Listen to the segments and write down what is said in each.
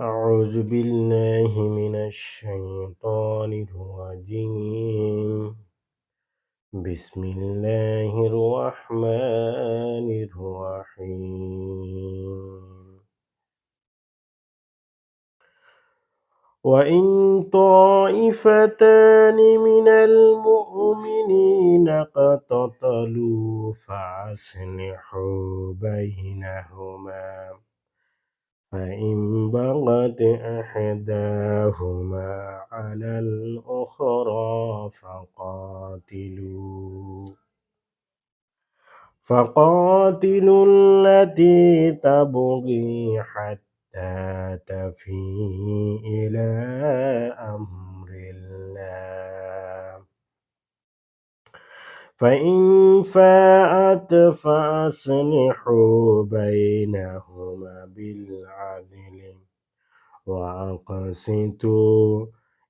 أعوذ بالله من الشيطان الرجيم. بسم الله الرحمن الرحيم. وإن طائفتان من المؤمنين اقتتلوا فأصلحوا بينهما. فإن بغت إحداهما على الأخرى فقاتلوا. فقاتلوا التي تبغي حتى تفيء إلى أمر الله. فإن فاءت فأصلحوا بينهما بالعدل وأقسطوا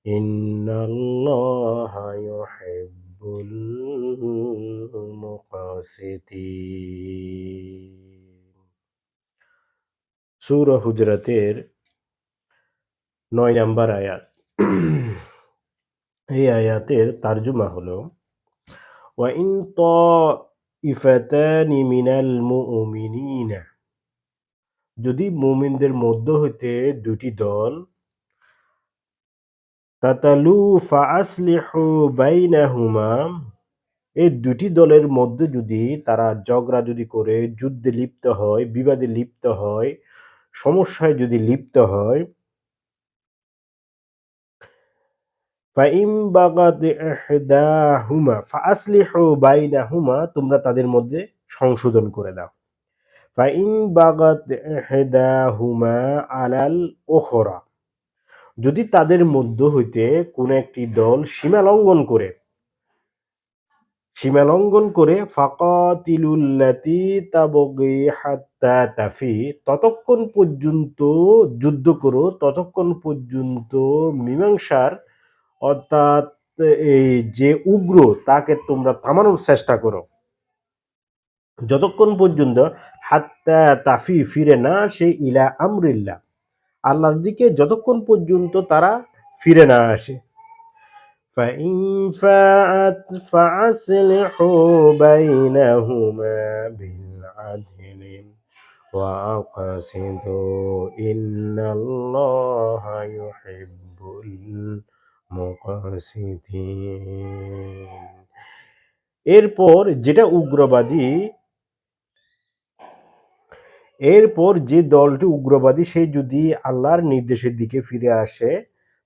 إن الله يحب المقسطين সূরা হুজরাতের নয় নাম্বার আয়াত এই আয়াতের তার্জুমা হলো ওয়াইন ইফাতানি মিনাল মুমিনিনা যদি মুমিনদের মধ্য হইতে দুটি দল তাতালু ফাআসলিহু বাইনাহুমা, এই দুটি দলের মধ্যে যদি তারা ঝগড়া যদি করে, যুদ্ধে লিপ্ত হয়, বিবাদে লিপ্ত হয়, সমস্যায় যদি লিপ্ত হয় ফাইম বাগাত ইহদাহুমা ফাআসলিহু বাইনাহুমা তোমরা তাদের মধ্যে সংশোধন করে দাও। ফাইন বাগাত ইহদাহুমা আলাল ওখরা যদি তাদের মধ্য হইতে কোন একটি দল সীমা লঙ্ঘন করে, সীমা লঙ্ঘন করে ফাকাতিলুল্লাতি তাবগি হাত্তা তাফি ততক্ষণ পর্যন্ত যুদ্ধ করো, ততক্ষণ পর্যন্ত মীমাংসার অর্থাৎ এই যে উগ্র তাকে তোমরা থামানোর চেষ্টা করো যতক্ষণ পর্যন্ত হাত্তা তাফি ফিরে না সে ইলা আমরিল্লা আল্লাহর দিকে যতক্ষণ পর্যন্ত তারা ফিরে না আসে فإن فاءت فأصلحوا بينهما بالعدل وأقسطوا إن الله يحب المقسطين এরপর যেটা উগ্রবাদী, এরপর যে দলটি উগ্রবাদী, সে যদি আল্লাহর নির্দেশের দিকে ফিরে আসে,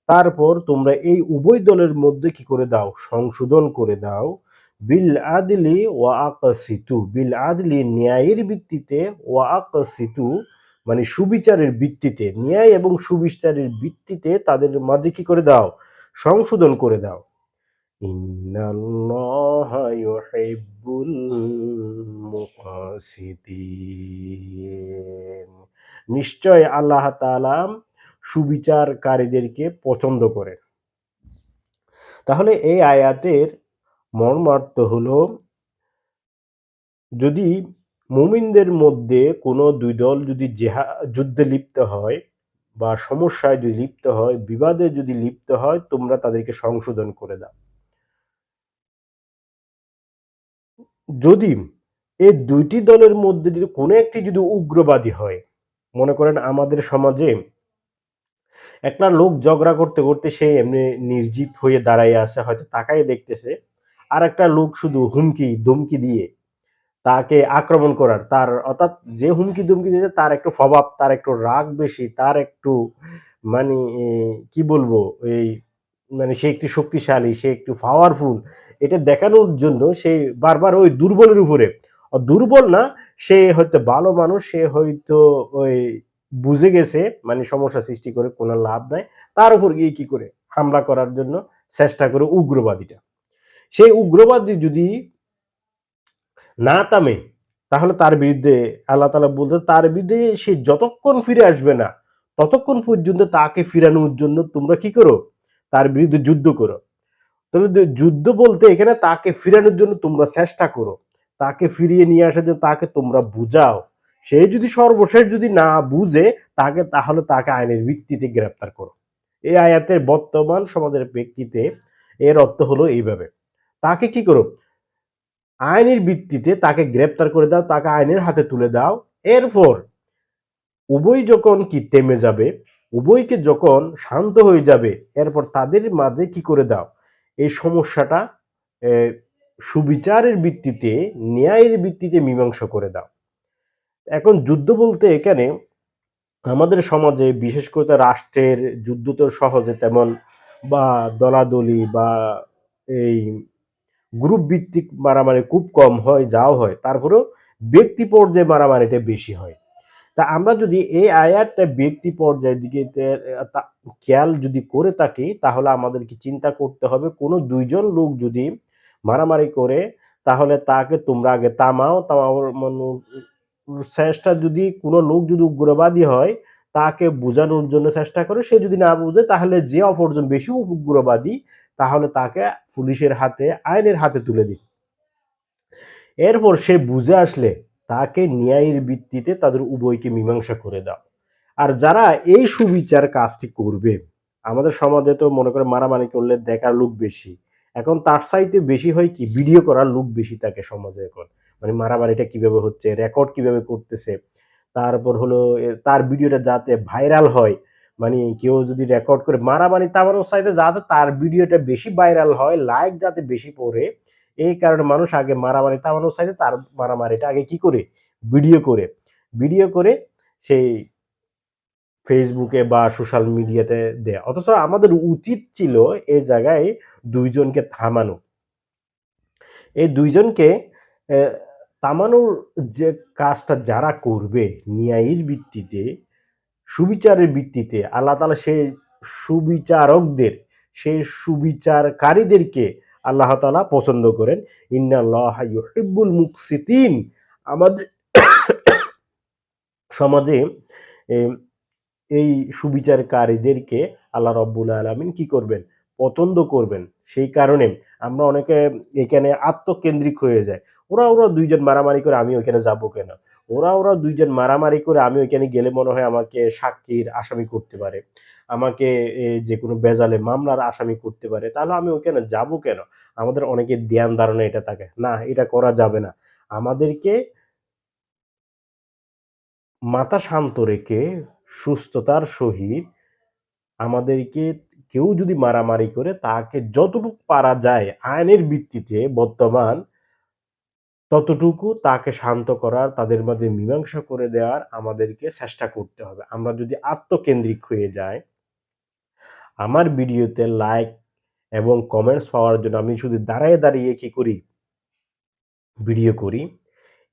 তারপর তোমরা এই উভয় দলের মধ্যে কি করে দাও? সংশোধন করে দাও। বিল আদলি ওয়া আকসিতু। বিল আদলি ন্যায়ের ভিত্তিতে ওয়া আকসিতু মানে সুবিচারের ভিত্তিতে, ন্যায় এবং সুবিচারের ভিত্তিতে তাদের মাঝে কি করে দাও? সংশোধন করে দাও। নিশ্চয় আল্লাহ তাআলা সুবিচারকারীদেরকে পছন্দ করেন। তাহলে এই আয়াতের মর্মার্থ হল, যদি মুমিনদের মধ্যে কোনো দুই দল যদি জেহা, যুদ্ধে লিপ্ত হয় বা সমস্যায় যদি লিপ্ত হয়, বিবাদে যদি লিপ্ত হয়, তোমরা তাদেরকে সংশোধন করে দাও। যদি এই দুইটি দলের মধ্যে যদি কোনো একটি যদি উগ্রবাদী হয়, মনে করেন আমাদের সমাজে একটা লোক ঝগড়া করতে করতে সে এমনি নির্জীব হয়ে দাঁড়াইয়ে আসে হয়তো তাকাই দেখতেছে, আর একটা লোক শুধু হুমকি, ধমকি দিয়ে তাকে আক্রমণ করার, তার অর্থাৎ যে হুমকি ধমকি দিতে তার একটু স্বভাব তার একটু রাগ বেশি, তার একটু মানে কি বলব, এই মানে সে একটু শক্তিশালী, সে একটু পাওয়ারফুল এটা দেখানোর জন্য সে বারবার ওই দুর্বলের উপরে। দুর্বল না, সে হয়তো ভালো মানুষ, সে হয়তো ওই বুঝে গেছে মানে সমস্যা সৃষ্টি করে, কোনো লাভ নাই, তার উপর গিয়ে কি করে? হামলা করার জন্য চেষ্টা করে উগ্রবাদীটা। সেই উগ্রবাদী যদি না তামে, তাহলে তার বিরুদ্ধে আল্লাহ তালা বলতে তার বিরুদ্ধে সে যতক্ষণ ফিরে আসবে না, ততক্ষণ পর্যন্ত তাকে ফিরানোর জন্য তোমরা কি করো? তার বিরুদ্ধে যুদ্ধ করো। তবে যুদ্ধ বলতে এখানে তাকে ফিরানোর জন্য তোমরা চেষ্টা করো। তাকে ফিরিয়ে নিয়ে আসার জন্য তাকে তোমরা বুঝাও। সে যদি সর্বশেষ যদি না বুঝে, তাকে তাহলে তাকে আইনের ভিত্তিতে গ্রেপ্তার করো। এই আয়াতের বর্তমান সমাজের প্রেক্ষিতে এর অর্থ হলো এইভাবে। তাকে কি করো? আইনের ভিত্তিতে তাকে গ্রেপ্তার করে দাও, তাকে আইনের হাতে তুলে দাও। এরপর উভয় যখন কি থেমে যাবে, উভয়কে যখন শান্ত হয়ে যাবে, এরপর তাদের মাঝে কি করে দাও? এই সমস্যাটা সুবিচারের ভিত্তিতে, ন্যায়ের ভিত্তিতে মীমাংসা করে দাও। এখন যুদ্ধ বলতে এখানে আমাদের সমাজে, বিশেষ করে রাষ্ট্রের যুদ্ধ তো সহজে তেমন, বা দলাদলি, বা এই গ্রুপ ভিত্তিক মারামারি খুব কম হয়, যাও হয়। তারপরেও ব্যক্তি পর্যায়ে মারামারিটা বেশি হয়। তা আমরা যদি এই আয়াতটা ব্যক্তি পর্যায়ের দিকে খেয়াল যদি করে থাকি, তাহলে আমাদেরকে চিন্তা করতে হবে, কোনো দুইজন লোক যদি মারামারি করে, তাহলে তাকে তোমরা আগে তামাও তামাওয়ার মানে চেষ্টা যদি, কোনো লোক যদি উগ্রবাদী হয়, তাকে বোঝানোর জন্য চেষ্টা করে, সে যদি না বুঝে, তাহলে যে অপরজন বেশি উগ্রবাদী তাহলে তাকে পুলিশের হাতে, আইনের হাতে তুলে দিন এরপর সে বুঝে আসলে তাকে ন্যায়ের ভিত্তিতে তাদের উভয়কে মীমাংসা করে দাও। আর যারা এই সুবিচার কাজটি করবে, আমাদের সমাজে তো মনে করে মারামারি করলে দেখার লোক বেশি। এখন তার চাইতে বেশি হয় কি, ভিডিও করার লোক বেশি থাকে সমাজে এখন। মানে মারামারিটা কীভাবে হচ্ছে, রেকর্ড কীভাবে করতেছে, তারপর হলো তার ভিডিওটা যাতে ভাইরাল হয় মানে কেউ যদি রেকর্ড করে, মারামারি তামানোর চাইতে যাতে তার ভিডিওটা বেশি ভাইরাল হয় লাইক যাতে বেশি পড়ে, এই কারণে মানুষ আগে মারামারি তামানোর চাইতে তার মারামারিটা আগে কি করে? ভিডিও করে। ভিডিও করে সেই ফেসবুকে বা সোশ্যাল মিডিয়াতে দেয়া। অথচ আমাদের উচিত ছিল এই জায়গায় দুইজনকে থামানো। এই দুইজনকে থামানোর যে কাজটা যারা করবে, ন্যায়ের ভিত্তিতে সুবিচারের ভিত্তিতে আল্লাহ তালা সেই সুবিচারকদের, সেই সুবিচারকারীদেরকে আল্লাহ তালা পছন্দ করেন। ইন্নাল্লাহ ইউহিব্বুল মুকসিতিন। আমাদের সমাজে এই সুবিচারকারীদেরকে আল্লাহ রব্বুল আলমিন কি করবেন? পছন্দ করবেন। সেই কারণে আমরা অনেকে এখানে আত্মকেন্দ্রিক হয়ে যায় ওরা ওরা দুইজন মারামারি করে আমি ওইখানে যাব কেন? ওরা ওরা দুইজন মারামারি করে আমি ওইখানে গেলে মনে হয় আমাকে সাক্ষীর আসামি করতে পারে। আমাকে যে কোনো বেজালে মামলার আসামি করতে পারে। তাহলে আমি ওইখানে যাব কেন? আমাদের অনেকের ধ্যান ধারণা এটা থাকে। না, এটা করা যাবে না। আমাদেরকে মাথা শান্ত রেখে, সুস্থতার সহিত আমাদেরকে কেউ যদি মারামারি করে, তাকে যতটুকু পারা যায়, আইনের ভিত্তিতে বর্তমান ততটুকু তাকে শান্ত করার, তাদের মাঝে মীমাংসা করে দেওয়ার আমাদেরকে চেষ্টা করতে হবে। আমরা যদি আত্মকেন্দ্রিক হয়ে যাই, আমার ভিডিওতে লাইক এবং কমেন্টস পাওয়ার জন্য আমি শুধু দাঁড়ায় দাঁড়িয়ে কি করি? ভিডিও করি।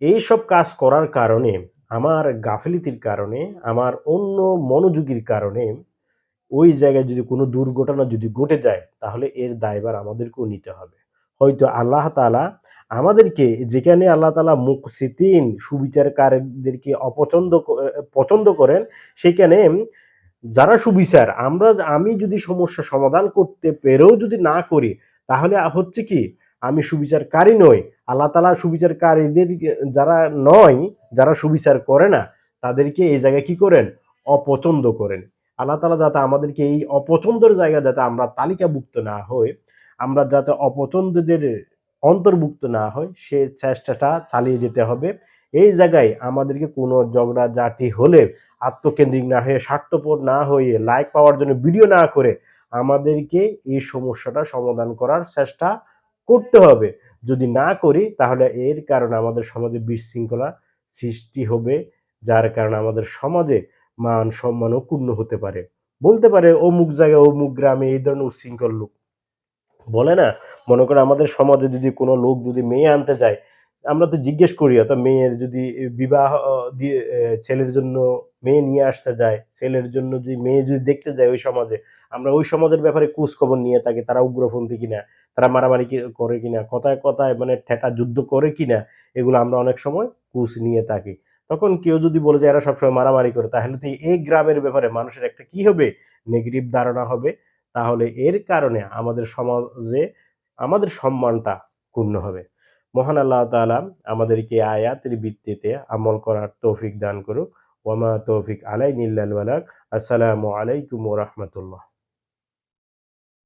এই সব কাজ করার কারণে, আমার গাফিলিতির কারণে, আমার অন্য মনোযোগীর কারণে, ওই জায়গায় যদি কোনো দুর্ঘটনা যদি ঘটে যায়, তাহলে এর দায়ভার আমাদেরকেও নিতে হবে। হয়তো আল্লাহ তাআলা আমাদেরকে যেখানে আল্লাহ তাআলা মুকসিতিন সুবিচারকারীদেরকে অপছন্দ পছন্দ করেন, সেখানে যারা সুবিচার, আমরা আমি যদি সমস্যা সমাধান করতে পেরেও যদি না করি, তাহলে হচ্ছে কি, আমি সুবিচারকারী নই। আল্লাহ তালা সুবিচারকারীদের যারা নয়, যারা সুবিচার করে না, তাদেরকে এই জায়গায় কি করেন? অপছন্দ করেন। আল্লাহ তালা যাতে আমাদেরকে এই অপছন্দের জায়গা যাতে আমরা তালিকাভুক্ত না হই, আমরা যাতে অপছন্দদের অন্তর্ভুক্ত না হয়, সে চেষ্টাটা চালিয়ে যেতে হবে। এই জায়গায় আমাদেরকে কোনো ঝগড়া জাটি হলে আত্মকেন্দ্রিক না হয়ে, স্বার্থপর না হয়ে লাইক পাওয়ার জন্য ভিডিও না করে আমাদেরকে এই সমস্যাটা সমাধান করার চেষ্টা করতে হবে। যদি না করি, তাহলে এর কারণে আমাদের সমাজে বিশৃঙ্খলা সৃষ্টি হবে, যার কারণে আমাদের সমাজে মান সম্মানও ক্ষুণ্ণ হতে পারে। বলতে পারে, অমুক জায়গায় অমুক গ্রামে এই ধরনের উচ্ছৃঙ্খল লোক। বলে না? মনে করে আমাদের সমাজে যদি কোনো লোক যদি মেয়ে আনতে যায় আমরা তো জিজ্ঞেস করি অত মেয়ের যদি বিবাহ দিয়ে ছেলের জন্য মেয়ে নিয়ে আসতে যায়, ছেলের জন্য যদি মেয়ে যদি দেখতে যায় ওই সমাজে, আমরা ওই সমাজের ব্যাপারে খোঁজ খবর নিয়ে থাকি তারা উগ্রপন্থী কিনা, তারা মারামারি করে কিনা, কথায় কথায় মানে ঠেটা যুদ্ধ করে কিনা, এগুলো আমরা অনেক সময় কুচ নিয়ে থাকি। তখন কেউ যদি বলে যে এরা সবসময় মারামারি করে, তাহলে তো এই গ্রামের ব্যাপারে মানুষের একটা কি হবে? নেগেটিভ ধারণা হবে। তাহলে এর কারণে আমাদের সমাজে আমাদের সম্মানটা ক্ষুণ্ণ হবে। মহান আল্লাহ তালা আমাদেরকে আয়াতের ভিত্তিতে আমল করার তৌফিক দান করুক। ওমা তৌফিক আলাই নিল্লাল আসসালামু আলাইকুম রাহমাতুল্লাহ।